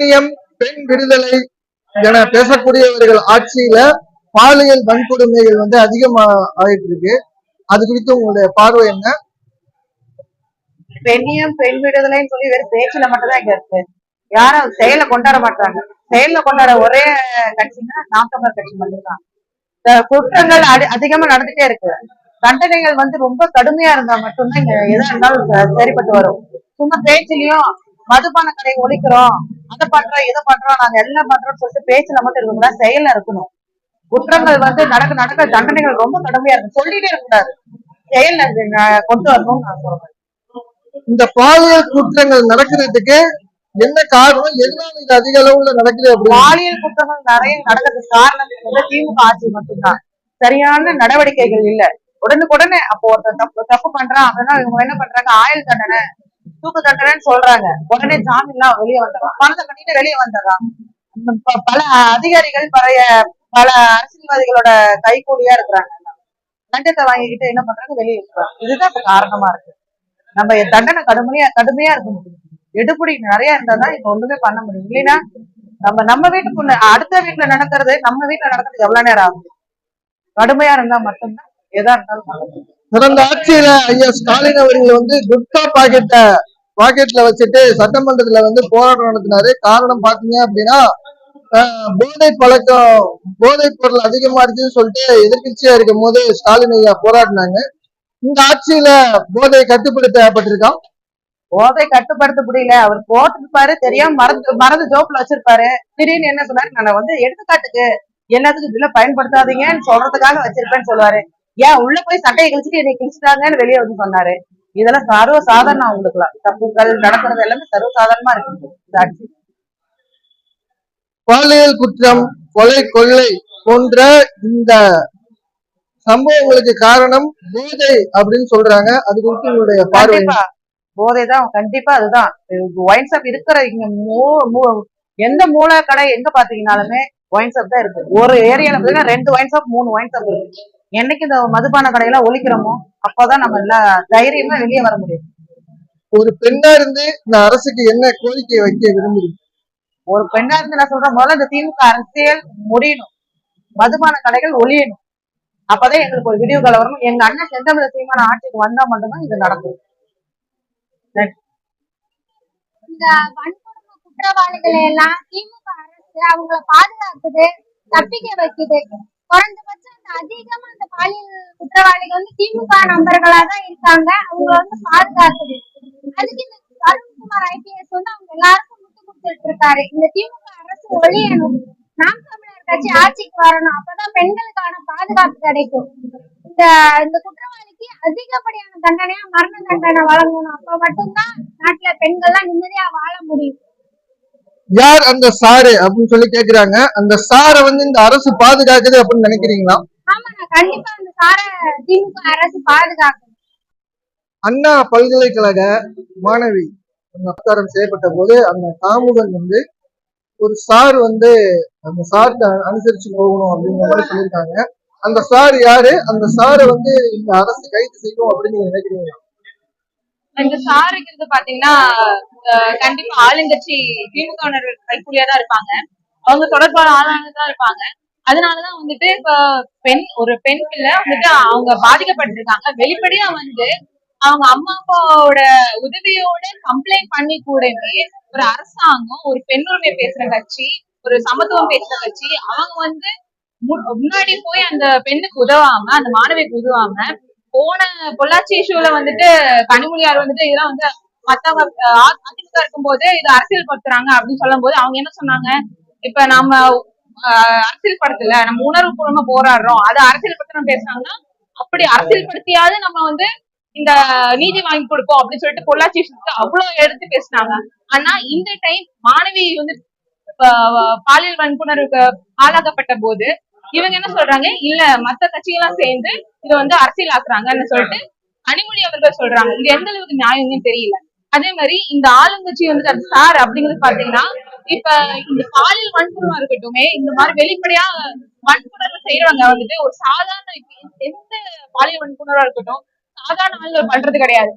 கண்ணியம் பெண் விடுதலை என பேசக்கூடியவர்கள் ஆட்சியில பாலியல் வன்கொடுமைகள் வந்து அதிகமா ஆயிட்டு இருக்கு. அது குறித்து உங்களுடைய பார்வை என்ன? பெண்ணியம் பெண் விடுதலைன்னு சொல்லி வெறும் பேச்சுல மட்டும்தான் இங்க இருக்கு. யாரும் செயல கொண்டாட மாட்டாங்க. செயல கொண்டாட ஒரே கட்சின்னா நாம் கட்சி மட்டும்தான். இந்த குற்றங்கள் அடி- அதிகமா நடந்துட்டே இருக்கு. தண்டனைகள் வந்து ரொம்ப கடுமையா இருந்தா மட்டும்தான் இங்க எதா இருந்தாலும் சரிப்பட்டு வரும். சும்மா பேச்சுலயும் மதுபான கடை ஒழிக்கிறோம். அதை பண்றோம் இதை பண்றோம் நாங்க எல்லாம் பண்றோம்னு சொல்லிட்டு பேச்சுல மட்டும் இருக்கக்கூடாது செயல்ல இருக்கணும். குற்றங்கள் வந்து நடக்க நடக்க தண்டனைகள் ரொம்ப கடுமையா இருக்கு சொல்லிட்டே இருக்கக்கூடாது ந- கொண்டு வரணும்னு நான் சொல்றேன். இந்த பாலியல் குற்றங்கள் நடக்கிறதுக்கு என்ன காரணம்? எதனால இது அதிக அளவுல நடக்குது பாலியல் குற்றங்கள் நிறைய நடக்கிறதுக்கு காரணம் திமுக ஆட்சி மட்டும்தான். சரியான நடவடிக்கைகள் இல்ல. உடனுக்குடனே அப்போ ஒருத்தன் தப்பு தப்பு பண்றான் அப்படின்னா இவங்க என்ன பண்றாங்க? ஆயுள் தண்டனை. தூக்கு தண்டனைன்னு சொல்றாங்க. உடனே ஜாமீன் எல்லாம் வெளியே வந்துடுறான். பணத்தை கட்டிட்டு வெளியே வந்துடுறான். பல அதிகாரிகள் பழைய பல அரசியல்வாதிகளோட கைகூலியா இருக்கிறாங்க. லஞ்சத்தை வாங்கிக்கிட்டு என்ன பண்றாங்க? வெளியே இருக்கிறாங்க இதுதான் இப்ப காரணமா இருக்கு. நம்ம தண்டனை கடுமையா கடுமையா இருக்க முடியும். எடுபடி நிறைய இருந்தா தான் இப்ப ஒண்ணுமே பண்ண முடியும். இல்லைன்னா நம்ம நம்ம வீட்டு பொண்ணு அடுத்த வீட்டுல நடக்கிறது நம்ம வீட்டுல நடக்கிறது எவ்வளவு நேரம் ஆகும்? கடுமையா இருந்தா மட்டும்தான் எதா இருந்தாலும் முடியும். கடந்த ஆட்சியில ஐயா ஸ்டாலின் அவர்கள் வந்து குட்கா பாக்கெட்ட பாக்கெட்ல வச்சுட்டு சட்டமன்றத்துல வந்து போராட்டம் நடத்தினாரு. காரணம் பாத்தீங்க அப்படின்னா ஆஹ், போதை பழக்கம் போதைப் பொருள் அதிகமா இருக்குன்னு சொல்லிட்டு எதிர்கட்சியா இருக்கும் போது ஸ்டாலின் ஐயா போராடினாங்க. இந்த ஆட்சியில போதை கட்டுப்படுத்தப்பட்டிருக்கான் போதை கட்டுப்படுத்த முடியல அவர் போட்டிருப்பாரு தெரியாம மறந்து மறந்து ஜோப்ல வச்சிருப்பாரு. திடீர்னு என்ன சொன்னாரு? நான் வந்து எடுத்துக்காட்டுக்கு எல்லாத்துக்கும் இதுல பயன்படுத்தாதீங்கன்னு சொல்றதுக்காக வச்சிருப்பேன்னு சொல்லுவாரு. ஏன் உள்ள போய் சட்டையை கிழிச்சிட்டு என்னை கிழிச்சிட்டாங்கன்னு வெளியே வந்து சொன்னாரு. இதெல்லாம் சர்வ சாதாரணம் அவங்களுக்குலாம் தப்புகள் நடக்கிறது எல்லாமே சர்வ சாதாரணமா இருக்கு இந்த ஆட்சி பாலியல் குற்றம் கொலை கொள்ளை போன்ற இந்த சம்பவங்களுக்கு காரணம் போதை அப்படின்னு சொல்றாங்க. அது குறித்து உங்களுடைய பார்வை? கண்டிப்பா. போதைதான் கண்டிப்பா அதுதான். ஒயின் ஷாப் இருக்கிற இங்க எந்த மூல கடை எங்க பாத்தீங்கன்னாலுமே ஒயின் ஷாப் தான் இருக்கு. ஒரு ஏரியால பாத்தீங்கன்னா ரெண்டு ஒயின் ஷாப் மூணு ஒயின் ஷாப் இருக்கு. என்னைக்கு இந்த மதுபான கடையெல்லாம் ஒழிக்கிறோமோ அப்பதான் நம்ம எல்லாம் தைரியமா வெளியே வர முடியும். ஒரு பெண்ணா இருந்து இந்த அரசுக்கு என்ன கோரிக்கை வைக்க விரும்புறீங்க? ஒரு பெண்ணா இருந்து நான் சொல்றேன் முதல்ல இந்த திமுக அரசியல் முடியணும். மதுபான கடைகள் ஒழியணும். அப்பதான் எங்களுக்கு ஒரு விடிவு காலம் வரும் எங்க அண்ணன் செந்தமிழ சீமான ஆட்சிக்கு வந்தா மட்டும்தான் இது நடக்கும். இந்த வன்கொடுமை குற்றவாளிகளை எல்லாம் திமுக அரசு அவங்கள பாதுகாக்குது தப்பிக்க வைக்குது. குறைந்தபட்சம் அந்த அதிகமா அந்த பாலியல் குற்றவாளிகள் வந்து திமுக நபர்களா தான் இருக்காங்க. அவங்க வந்து பாதுகாக்குது. அதுக்கு இந்த அருண்குமார் ஐபிஎஸ் வந்து அவங்க எல்லாருக்கும் முட்டு கொடுத்துட்டு இருக்காரு இந்த திமுக அரசு ஒழியணும் நாம் தமிழர் கட்சி ஆட்சிக்கு வரணும். அப்பதான் பெண்களுக்கான பாதுகாப்பு கிடைக்கும். இந்த இந்த குற்றவாளிக்கு அதிகப்படியான தண்டனையா மரண தண்டனை வழங்கணும். அப்ப மட்டும்தான் நாட்டுல பெண்கள்லாம் நிம்மதியா வாழ முடியும். யார் அந்த சாரு அப்படின்னு சொல்லி கேக்குறாங்க. அந்த சாரை வந்து இந்த அரசு பாதுகாக்குது அப்படின்னு நினைக்கிறீங்களா? அண்ணா பல்கலைக்கழக மாணவி அபச்சாரம் செய்யப்பட்ட போது அந்த காமுகன் வந்து ஒரு சார் வந்து அந்த சார்ட்ட அனுசரிச்சு போகணும் அப்படிங்கிற மாதிரி சொல்லியிருக்காங்க. அந்த சார் யாரு? அந்த சாரை வந்து இந்த அரசு கைது செய்யும் அப்படின்னு நீங்க நினைக்கிறீங்க இந்த சாருங்கிறது பாத்தீங்கன்னா கண்டிப்பா ஆளுங்கட்சி திமுக கைக்கூலியா தான் இருப்பாங்க. அவங்க தொடர்பான ஆளாக தான் இருப்பாங்க. அதனாலதான் வந்துட்டு இப்ப பெண் ஒரு பெண் பிள்ளை வந்துட்டு அவங்க பாதிக்கப்பட்டிருக்காங்க. வெளிப்படையா வந்து அவங்க அம்மா அப்பாவோட உதவியோட கம்ப்ளைண்ட் பண்ணி கூடவே ஒரு அரசாங்கம் ஒரு பெண்ணுரிமை பேசுற கட்சி ஒரு சமத்துவம் பேசுற கட்சி அவங்க வந்து மு- முன்னாடி போய் அந்த பெண்ணுக்கு உதவாம அந்த மாணவிக்கு உதவாம போன பொள்ளாச்சி இஷ்யூல வந்துட்டு கனிமொழியார் வந்துட்டு இதெல்லாம் வந்து மத்தவங்க அதிமுக இருக்கும் இருக்கும்போது இதை அரசியல் படுத்துறாங்க அப்படின்னு சொல்லும் போது அவங்க என்ன சொன்னாங்க? இப்ப நம்ம அரசியல் படுத்தல நம்ம உணர்வு பூர்வமா போராடுறோம். அதை அரசியல் படுத்தணும் பேசுறாங்கன்னா அப்படி அரசியல் படுத்தியாவது நம்ம வந்து இந்த நீதி வாங்கி கொடுப்போம் அப்படின்னு சொல்லிட்டு பொள்ளாச்சி அவ்வளவு எடுத்து பேசினாங்க. ஆனா இந்த டைம் மாணவி வந்து பாலியல் வன்புணர்வுக்கு ஆளாக்கப்பட்ட போது இவங்க என்ன சொல்றாங்க? இல்ல மத்த கட்சிகள்லாம் சேர்ந்து இதை வந்து அரசியல் ஆக்குறாங்கன்னு சொல்லிட்டு கனிமொழி அவர்கள் சொல்றாங்க. இது எந்த அளவுக்கு நியாயம்னு தெரியல. அதே மாதிரி இந்த ஆளுங்கட்சி வந்துட்டு அது சார் அப்படிங்கிறது பாத்தீங்கன்னா இப்ப இந்த பாலியல் வன்புணர்வா இருக்கட்டுமே இந்த மாதிரி வெளிப்படையா வன்புணர்வு செய்யறவங்க வந்துட்டு ஒரு சாதாரண எந்த பாலியல் வன்புணர்வா இருக்கட்டும் சாதாரண ஆளுநர் பண்றது கிடையாது.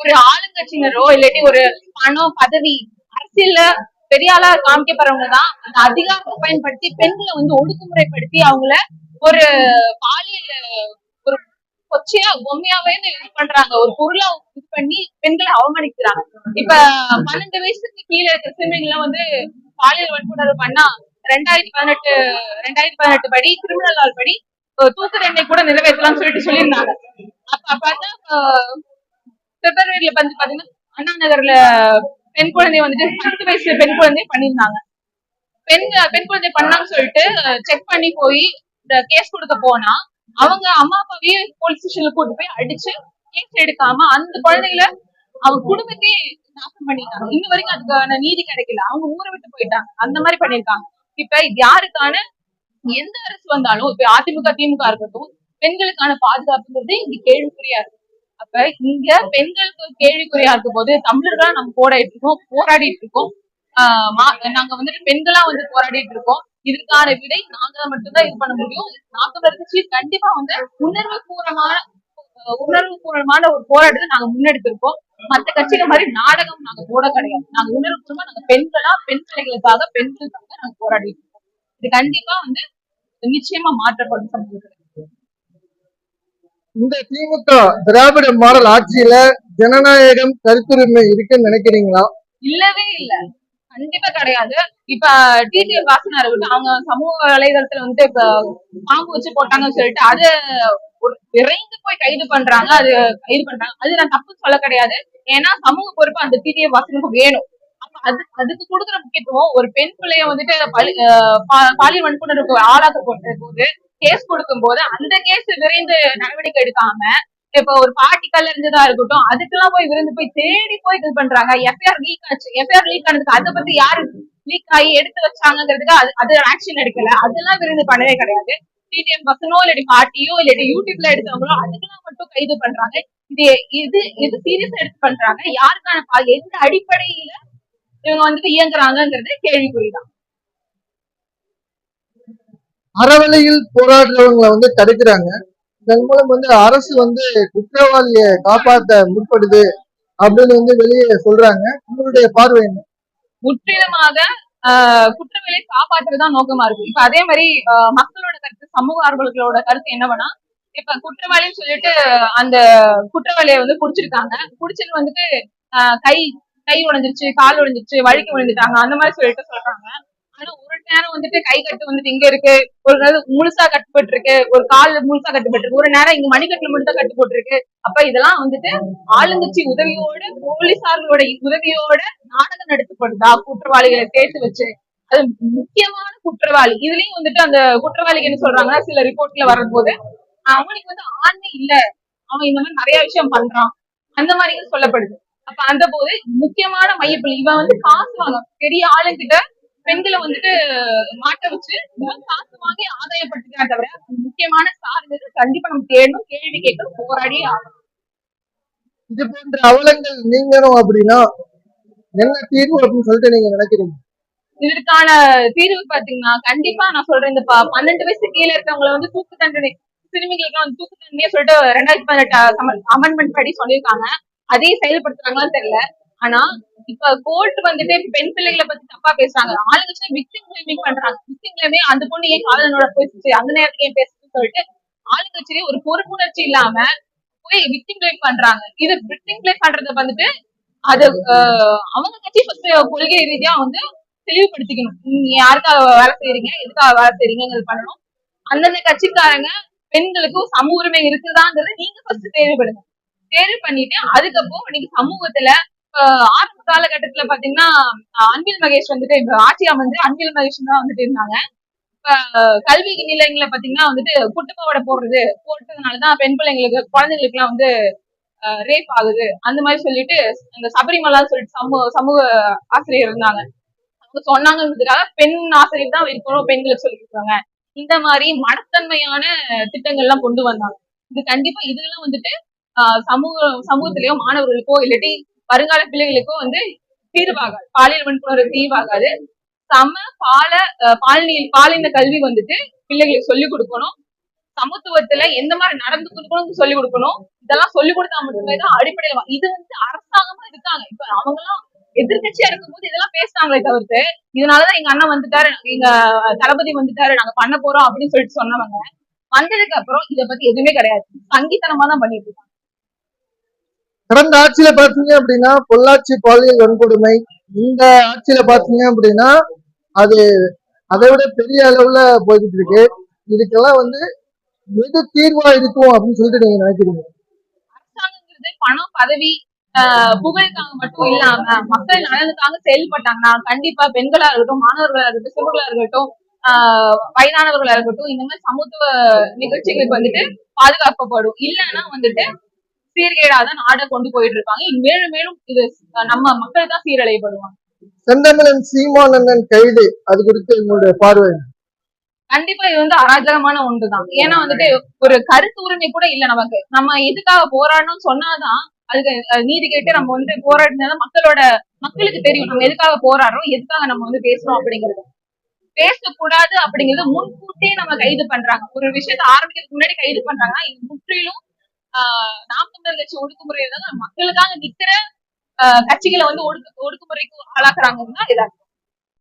ஒரு ஆளுங்கட்சியினரோ இல்லாட்டி ஒரு பணம் பதவி அரசியல்ல பெரிய ஆளா காமிக்கப்படுறவங்க தான் அந்த அதிகாரத்தை பயன்படுத்தி பெண்களை வந்து ஒடுக்குமுறைப்படுத்தி அவங்கள ஒரு பாலியல் ஒரு கொச்சையா பொம்மையாவே இது பண்றாங்க. ஒரு பொருளா இது பண்ணி பெண்களை அவமானிக்கிறாங்க. இப்ப பன்னெண்டு வயசுக்கு கீழே இருக்கிற சிறுமிகளை வந்து பாலியல் வன்புணர்வு பண்ணா ரெண்டாயிரத்தி பதினெட்டு ரெண்டாயிரத்தி பதினெட்டு படி கிரிமினல் லால் படி தூக்கு தண்டனை கூட நிறைவேற்றலாம்னு சொல்லிட்டு சொல்லியிருந்தாங்க. அப்ப பார்த்தா பிப்ரவரியில வந்து பாத்தீங்கன்னா அண்ணா நகர்ல பெண் குழந்தை வந்துட்டு பத்து வயசுல பெண் குழந்தை பண்ணியிருந்தாங்க. பெண் பெண் குழந்தை பண்ணான்னு சொல்லிட்டு செக் பண்ணி போய் கேஸ் கொடுக்க போனா அவங்க அம்மா அப்பாவையே போலீஸ் ஸ்டேஷன்ல கூட்டு போய் அடிச்சு கேஸ் எடுக்காம அந்த குழந்தைகளை அவங்க குடும்பத்தையே நாசம் பண்ணிட்டாங்க. இன்ன வரைக்கும் அதுக்கான நீதி கிடைக்கல. அவங்க ஊரை விட்டு போயிட்டாங்க. அந்த மாதிரி பண்ணிருக்காங்க இப்ப இது யாருக்கான எந்த அரசு வந்தாலும் இப்ப அதிமுக திமுக இருக்கட்டும் பெண்களுக்கான பாதுகாப்புங்கிறது இங்க கேள்விக்குறியா இருக்கு. அப்ப இங்க பெண்களுக்கு கேள்விக்குறியா இருக்கும் போது தமிழர்களா நம்ம போராடிட்டு இருக்கோம் போராடிட்டு இருக்கோம். ஆஹ் மா- நாங்க வந்துட்டு பெண்களா வந்து போராடிட்டு இருக்கோம். இதுக்கான விடை நாங்க மட்டும்தான் இது பண்ண முடியும். நாம் கட்சி கண்டிப்பா வந்து உணர்வு பூர்வமான உணர்வு பூர்வமான ஒரு போராட்டத்தை நாங்க முன்னெடுத்திருக்கோம் மத்த கட்சிகள் மாதிரி நாடகம் நாங்க போட கிடையாது. நாங்க உணர்வு பூர்வமா நாங்க பெண்களா பெண் பிள்ளைகளுக்காக பெண்களுக்காக நாங்க போராடிட்டு இருக்கோம். இது கண்டிப்பா வந்து நிச்சயமா மாற்றப்படும் சமூகத்துல. இந்த திமுக திராவிட மாடல் ஆட்சியில ஜனநாயகம் கருத்துரிமை இருக்குன்னு நினைக்கிறீங்களா? இல்லவே இல்ல. கண்டிப்பா கிடையாது. இப்ப டிடி வாசனா இருக்கட்டும் அவங்க சமூக வலைதளத்துல வந்து இப்ப பாம்பு வச்சு போட்டாங்கன்னு சொல்லிட்டு அது ஒரு விரைந்து போய் கைது பண்றாங்க. அது கைது பண்றாங்க. அது நான் தப்பு சொல்ல கிடையாது. ஏன்னா சமூக பொறுப்பு அந்த டிடிஏ வாசனுக்கு வேணும். அப்ப அது அதுக்கு கொடுக்குற முக்கியத்துவம் ஒரு பெண் பிள்ளைய வந்துட்டு பா- பாலியல் வன்புணர்வுக்கு ஆளாக்கப்பட்ட போது கேஸ் கொடுக்கும் போது அந்த கேஸ் விரைந்து நடவடிக்கை எடுக்காம இப்ப ஒரு பார்ட்டிக்கல் இருந்ததா இருக்கட்டும் அதுக்கெல்லாம் போய் விருந்து போய் தேடி போய் இது பண்றாங்க. எஃப்ஐஆர் லீக் ஆச்சு. எஃப்ஐஆர் லீக் ஆனதுக்கு அதை பத்தி யாரு லீக் ஆகி எடுத்து வச்சாங்கிறதுக்கு அது அது ஆக்ஷன் எடுக்கல. அதெல்லாம் விருந்து பண்ணவே கிடையாது. டிடிஎம் பசனோ இல்லாட்டி பார்ட்டியோ இல்லாட்டி யூடியூப்ல எடுத்தவங்களோ அதுக்கெல்லாம் மட்டும் கைது பண்றாங்க. இது இது இது சீரியஸா எடுத்து பண்றாங்க. யாருக்கான எந்த அடிப்படையில இவங்க வந்துட்டு இயங்குறாங்கிறது கேள்விக்குறிதான். அறவழியில் போராடுறவங்களை வந்து தடுக்கிறாங்க. இதன் மூலம் வந்து அரசு வந்து குற்றவாளியை காப்பாற்ற முற்படுது அப்படின்னு வந்து வெளியே சொல்றாங்க. உங்களுடைய பார்வை என்ன? முற்றிலுமாக ஆஹ் காப்பாற்றுறதுதான் நோக்கமா இருக்கு. இப்ப அதே மாதிரி மக்களோட கருத்து சமூக ஆர்வலர்களோட கருத்து என்னவனா இப்ப குற்றவாளின்னு சொல்லிட்டு அந்த குற்றவாளியை வந்து புடிச்சிருக்காங்க. புடிச்சது வந்துட்டு கை கை உடைஞ்சிருச்சு கால் உடைஞ்சிருச்சு வழுக்கி உடைஞ்சிட்டாங்க அந்த மாதிரி சொல்லிட்டு சொல்றாங்க. ஆனா ஒரு நேரம் வந்துட்டு கை கட்டு வந்துட்டு இங்க இருக்கு. ஒரு நேரம் முழுசா கட்டுப்பட்டு இருக்கு ஒரு கால் முழுசா கட்டுப்பட்டு இருக்கு ஒரு நேரம் இங்க மணிக்கட்டுல மட்டும் கட்டு போட்டிருக்கு அப்ப இதெல்லாம் வந்துட்டு ஆளுங்கட்சி உதவியோட போலீசார்களோட உதவியோட நாடகம் நடத்தப்படுதா? குற்றவாளிகளை சேர்த்து வச்சு. அது முக்கியமான குற்றவாளி. இதுலயும் வந்துட்டு அந்த குற்றவாளிக்கு என்ன சொல்றாங்கன்னா சில ரிப்போர்ட்ல வரும்போது அவனுக்கு வந்து ஆண்மை இல்ல. அவன் இந்த மாதிரி நிறைய விஷயம் பண்றான். அந்த மாதிரி சொல்லப்படுது. அப்ப அந்த போது முக்கியமான மையப்புள்ளி இவன் வந்து காசு வாங்க பெரிய ஆளுங்கிட்ட பெண்களை வந்துட்டு மாட்ட வச்சு காசு வாங்கி ஆதாயப்படுத்திக்கிறான் தவிர முக்கியமான சார்ந்தது கண்டிப்பா நம்ம தேடணும் கேள்வி கேட்கணும் போராடி ஆகணும். இது போன்ற அவலங்கள் நீங்கணும் அப்படின்னா என்ன தீர்வு அப்படின்னு சொல்லிட்டு நீங்க நினைக்கிறீங்க? இதற்கான தீர்வு பாத்தீங்கன்னா கண்டிப்பா நான் சொல்றேன் இந்த பன்னெண்டு வயசு கீழே இருக்கவங்களை வந்து தூக்கு தண்டனை சிறுமிகளுக்கு வந்து தூக்கு தண்டனையே சொல்லிட்டு ரெண்டாயிரத்தி பதினெட்டு அமெண்ட்மெண்ட் படி சொல்லியிருக்காங்க. அதையும் செயல்படுத்துறாங்களான்னு தெரியல. ஆனா இப்ப கோர்ட் வந்துட்டு பெண் பிள்ளைகளை பத்தி தப்பா பேசுறாங்க. ஆளுங்க விக்டிம் பிளேமிங் பண்றாங்க. விக்டிம் பிளேமே அந்த பொண்ணு ஏன் காதலனோட பேசுச்சு அந்த நேரத்துக்கு ஏன் பேசுச்சுன்னு சொல்லிட்டு ஆளுங்கட்சியே ஒரு பொறுப்புணர்ச்சி இல்லாம போய் விக்டிம் பிளேம் பண்றாங்க. இது விக்டிம் பிளேம் பண்றத வந்துட்டு அது ஆஹ், அவங்க கட்சி ஃபர்ஸ்ட் கொள்கை ரீதியா வந்து தெளிவுபடுத்திக்கணும். நீங்க யாருக்காக வேலை செய்யறீங்க எதுக்காக வேலை செய்யறீங்கிறது பண்ணணும். அந்தந்த கட்சிக்காரங்க பெண்களுக்கு சம உரிமை இருக்குதாங்கிறது நீங்க ஃபர்ஸ்ட் தேர்வுபடுங்க தேர்வு பண்ணிட்டு அதுக்கப்புறம் நீங்க சமூகத்துல ஆரம்ப காலகட்டத்துல பாத்தீங்கன்னா அன்பில் மகேஷ் வந்துட்டு இப்ப ஆட்சி அமைஞ்சு அன்பில் மகேஷ் தான் வந்துட்டு இருந்தாங்க. இப்ப கல்வி நிலையங்களை பாத்தீங்கன்னா வந்துட்டு குட்டுப்பாவோட போடுறது போட்டதுனாலதான் பெண் பிள்ளைங்களுக்கு குழந்தைங்களுக்கு எல்லாம் வந்து ரேப் ஆகுது. அந்த மாதிரி சொல்லிட்டு இந்த சபரிமலான்னு சொல்லிட்டு சமூக சமூக ஆசிரியர் இருந்தாங்க. அவங்க சொன்னாங்கிறதுக்காக பெண் ஆசிரியர் தான் இருக்கணும் பெண்களுக்கு சொல்லி கொடுக்குறாங்க இந்த மாதிரி மனத்தன்மையான திட்டங்கள் எல்லாம் கொண்டு வந்தாங்க. இது கண்டிப்பா இதெல்லாம் வந்துட்டு சமூக சமூகத்திலேயோ மாணவர்களுக்கோ இல்லாட்டி வருங்கால பிள்ளைகளுக்கும் வந்து தீர்வாகாது. பாலியல் வன்புணர்வு தீர்வாகாது. சம பால ஆஹ் பாலினி பாலின கல்வி வந்துட்டு பிள்ளைகளுக்கு சொல்லிக் கொடுக்கணும். சமத்துவத்துல எந்த மாதிரி நடந்து கொடுக்கணும் சொல்லிக் கொடுக்கணும். இதெல்லாம் சொல்லிக் கொடுத்தா மட்டுமே தான் அடிப்படையில இது வந்து அரசாங்கமா இருக்காங்க. இப்ப அவங்க எல்லாம் எதிர்கட்சியா இருக்கும்போது இதெல்லாம் பேசுறாங்களே தவிர்த்து இதனாலதான் எங்க அண்ணன் வந்துட்டாரு எங்க தளபதி வந்துட்டாரு நாங்க பண்ண போறோம் அப்படின்னு சொல்லிட்டு சொன்னவங்க வந்ததுக்கு அப்புறம் இதை பத்தி எதுவுமே கிடையாது. சங்கித்தனமா தான் பண்ணிட்டு இருக்காங்க. கடந்த ஆட்சியில பாத்தீங்க அப்படின்னா பொள்ளாச்சி பாலியல் வன்கொடுமை. இந்த ஆட்சியில பாத்தீங்க அப்படின்னா அது அதை விட பெரிய அளவுல போய்கிட்டு இருக்கு. இதுக்கெல்லாம் வந்து எது தீர்வா இருக்கும் அப்படின்னு சொல்லிட்டு நீங்க நினைக்கிறீங்க? பணம் பதவி ஆஹ் புகழுக்காக மட்டும் இல்லாம மக்கள் நலனுக்காக செயல்பட்டாங்கன்னா கண்டிப்பா பெண்களா இருக்கட்டும் மாணவர்களா இருக்கட்டும் சிறுவர்களா இருக்கட்டும் ஆஹ் வயதானவர்களா இருக்கட்டும் இந்த மாதிரி சமத்துவ நிகழ்ச்சிகளுக்கு வந்துட்டு பாதுகாக்கப்படும் இல்லைன்னா வந்துட்டு சீர்கேடாதான் நாடை கொண்டு போயிட்டு இருப்பாங்க இது மேலும் மேலும் இது நம்ம மக்கள் தான் சீரழியப்படுவாங்க செந்தமிழன் சீமான் அண்ணன் கைது. அது குறித்து என்னுடைய பார்வை கண்டிப்பா இது வந்து அராஜகமான ஒன்றுதான். ஏன்னா வந்துட்டு ஒரு கருத்து உரிமை கூட இல்ல நமக்கு. நம்ம எதுக்காக போராடணும்னு சொன்னாதான் அதுக்கு நீதி கேட்டு நம்ம வந்து போராடினாதான் மக்களோட மக்களுக்கு தெரியும். நம்ம எதுக்காக போராடுறோம் எதுக்காக நம்ம வந்து பேசுறோம் அப்படிங்கிறது. பேசக்கூடாது அப்படிங்கறது முன்கூட்டியே நம்ம கைது பண்றாங்க. ஒரு விஷயத்தை ஆரம்பிக்கிறதுக்கு முன்னாடி கைது பண்றாங்கன்னா இது முற்றிலும் ஆஹ் நாம் தமிழர் கட்சி ஒடுக்குமுறை தான் மக்களுக்காக நிக்கிற ஆஹ் கட்சிகளை வந்து ஒடுக்கு ஒடுக்குமுறைக்கு ஆளாக்குறாங்கன்னா இதா